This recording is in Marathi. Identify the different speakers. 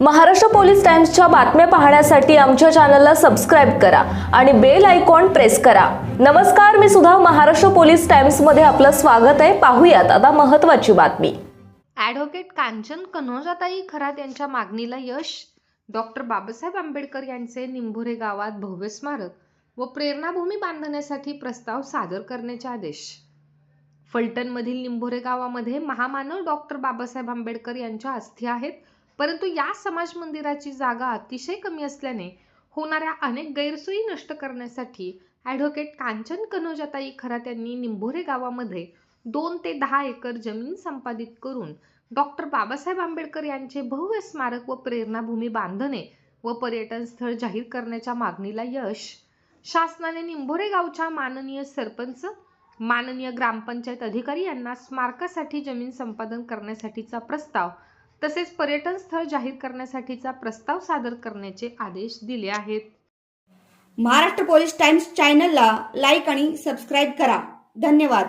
Speaker 1: महाराष्ट्र पोलीस टाइम्सच्या बातम्या पाहण्यासाठी आमच्या चॅनलला सबस्क्राईब करा आणि बेल आयकॉन प्रेस करा. नमस्कार मी सुद्धा महाराष्ट्र पोलीस टाइम्समध्ये आपलं स्वागत आहे. पाहूयात आता महत्वाची बातमी.
Speaker 2: ॲडव्होकेट कांचन कनोजाताई खरात यांच्या मागणीला यश. डॉक्टर बाबासाहेब आंबेडकर यांचे निंभोरे गावात भव्य स्मारक व प्रेरणाभूमी बांधण्यासाठी प्रस्ताव सादर करण्याचे आदेश. फलटणमधील निंभोरे गावामध्ये महामानव डॉक्टर बाबासाहेब आंबेडकर यांच्या अस्थी आहेत. परंतु या समाज मंदिराची जागा अतिशय कमी असल्याने होणाऱ्या अनेक गैरसोयी नष्ट करण्यासाठी ॲडव्होकेट कांचन कनोजाताई खरात यांनी निंभोरे गावामध्ये दोन ते दहा एकर जमीन संपादित करून डॉक्टर बाबासाहेब आंबेडकर यांचे भव्य स्मारक व प्रेरणाभूमी बांधणे व पर्यटन स्थळ जाहीर करण्याच्या मागणीला यश. शासनाने निंभोरे गावच्या माननीय सरपंच माननीय ग्रामपंचायत अधिकारी यांना स्मारकासाठी जमीन संपादन करण्यासाठीचा प्रस्ताव तसेच पर्यटन स्थळ जाहीर करण्यासाठीचा प्रस्ताव सादर करण्याचे आदेश दिले आहेत.
Speaker 3: महाराष्ट्र पोलीस टाइम्स चॅनलला लाईक आणि सबस्क्राईब करा. धन्यवाद.